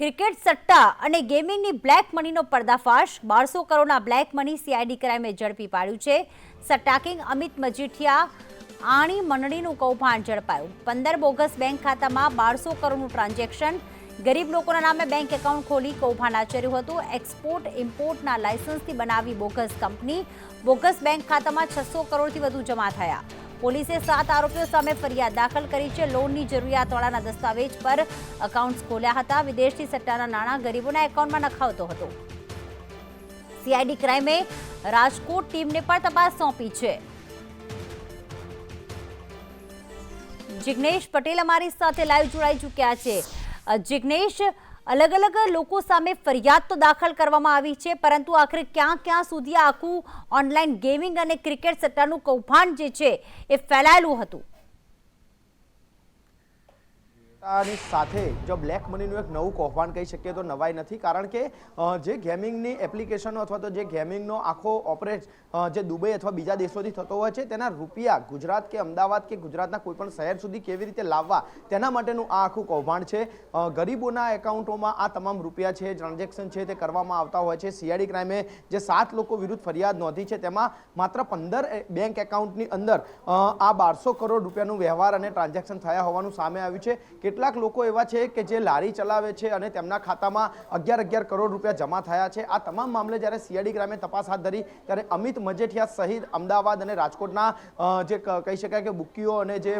Cricket સટ્ટા અને ગેમિંગની black મનીનો પર્દાફાશ. બારસો કરોડના બ્લેક મની સીઆઈડી ક્રાઇમે ઝડપી પાડ્યું છે. સટ્ટા કિંગ અમિત મજીઠિયા આણી મંડળીનું કૌભાંડ ઝડપાયું. પંદર બોગસ બેંક ખાતામાં બારસો કરોડનું ટ્રાન્ઝેક્શન. ગરીબ લોકોના નામે બેંક એકાઉન્ટ ખોલી કૌભાંડ આચર્યું હતું. એક્સપોર્ટ, ઇમ્પોર્ટના લાયસન્સથી બનાવી બોગસ કંપની. બોગસ બેંક ખાતામાં છસો કરોડથી વધુ જમા થયા. પોલીસે સાત આરોપીઓ સામે ફરિયાદ દાખલ કરી છે. લોનની જરૂરિયાતવાળાના દસ્તાવેજ પર એકાઉન્ટ્સ ખોલ્યા હતા. વિદેશથી સટ્ટાના નાણાં ગરીબોના એકાઉન્ટમાં નખાવતો હતો. સીઆઈડી ક્રાઇમે રાજકોટ ટીમને પણ તપાસ સોંપી છે. જિગ્નેશ પટેલ અમારી સાથે લાઈવ જોડાઈ ચૂક્યા છે. જિગ્નેશ, અલગ અલગ લોકો સામે ફરિયાદ તો દાખલ કરવામાં આવી છે, પરંતુ આખરે ક્યાં ક્યાં સુધી આખું ઓનલાઈન ગેમિંગ અને ક્રિકેટ સટ્ટાનું કૌભાંડ જે છે એ ફેલાયેલું હતું? ની સાથે જો બ્લેક મનીનું એક નવું કૌભાંડ કહી શકીએ તો નવાઈ નથી. કારણ કે જે ગેમિંગની એપ્લિકેશનો અથવા તો જે ગેમિંગનો આખો ઓપરેટ જે દુબઈ અથવા બીજા દેશોથી થતો હોય છે, તેના રૂપિયા ગુજરાત કે અમદાવાદ કે ગુજરાતના કોઈપણ શહેર સુધી કેવી રીતે લાવવા, તેના માટેનું આ આખું કૌભાંડ છે. ગરીબોના એકાઉન્ટોમાં આ તમામ રૂપિયા છે, ટ્રાન્ઝેક્શન છે તે કરવામાં આવતા હોય છે. સીઆઈડી ક્રાઇમે જે સાત લોકો વિરુદ્ધ ફરિયાદ નોંધી છે, તેમાં માત્ર પંદર બેંક એકાઉન્ટની અંદર આ બારસો કરોડ રૂપિયાનું વ્યવહાર અને ટ્રાન્ઝેક્શન થયા હોવાનું સામે આવ્યું છે. કેટલાક લોકો એવા છે કે જે લારી ચલાવે છે અને તેમના ખાતામાં અગિયાર અગિયાર કરોડ રૂપિયા જમા થયા છે. આ તમામ મામલે જ્યારે સીઆઈડી ક્રાઇમે તપાસ હાથ ધરી, ત્યારે અમિત મજેઠિયા સહિત અમદાવાદ અને રાજકોટના જે કહી શકાય કે બુકીઓ અને જે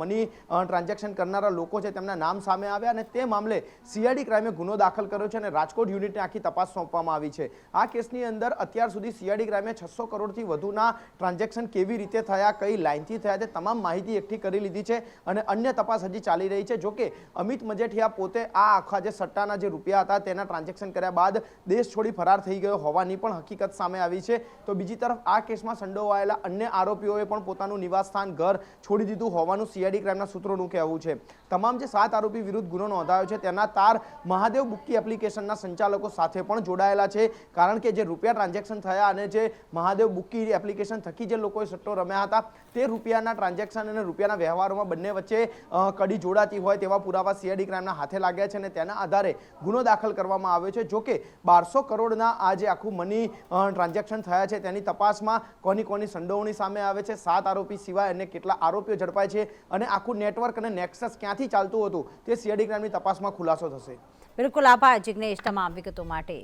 મની ટ્રાન્ઝેક્શન કરનારા લોકો છે તેમના નામ સામે આવ્યા અને તે મામલે સીઆઈડી ક્રાઇમે ગુનો દાખલ કર્યો છે અને રાજકોટ યુનિટને આખી તપાસ સોંપવામાં આવી છે. આ કેસની અંદર અત્યાર સુધી સીઆઈડી ક્રાઇમે છસો કરોડથી વધુના ટ્રાન્ઝેક્શન કેવી રીતે થયા, કઈ લાઇનથી થયા તે તમામ માહિતી એકઠી કરી લીધી છે અને અન્ય તપાસ હજી ચાલી રહી છે. જોકે અમિત મજેઠિયા પોતે આ આખા જે સટ્ટાના જે રૂપિયા હતા તેના ટ્રાન્ઝેક્શન કર્યા બાદ દેશ છોડી ફરાર થઈ ગયો હોવાની પણ હકીકત સામે આવી છે. તો બીજી તરફ આ કેસમાં સંડોવાયેલા અન્ય આરોપીઓએ પણ પોતાનું નિવાસસ્થાન ઘર છોડી દીધું હોવાનું સીઆઈડી ક્રાઇમના સૂત્રોનું કહેવું છે. તમામ જે સાત આરોપી વિરુદ્ધ ગુનો નોંધાયો છે તેના તાર મહાદેવ બુક્કી એપ્લિકેશનના સંચાલકો સાથે પણ જોડાયેલા છે. કારણ કે જે રૂપિયા ટ્રાન્ઝેક્શન થયા અને જે મહાદેવ બુક્કી એપ્લિકેશન થકી જે લોકોએ સટ્ટો રમ્યા હતા તે રૂપિયાના ટ્રાન્ઝેક્શન અને રૂપિયાના વ્યવહારોમાં બંને વચ્ચે કડી જોડાતી હોય તેવા પુરાવા સીઆઈડી ક્રાઇમના હાથે લાગ્યા છે અને તેના આધારે ગુનો દાખલ કરવામાં આવ્યો છે. જોકે બારસો કરોડના આ જે આખું મની ટ્રાન્ઝેક્શન થયા છે તેની તપાસમાં કોની કોની સંડોવણી સામે આવે છે. સાત આરોપી સિવાય અને કેટલા આરોપીઓ ઝડપાય છે અને આખું નેટવર્ક અને નેક્સસ ક્યાંથી ચાલતું હતું તે સીઆઈડી ક્રાઇમની તપાસમાં ખુલાસો થશે. બિલકુલ આભાર જિગ્નેશ તમામ વિગતો માટે.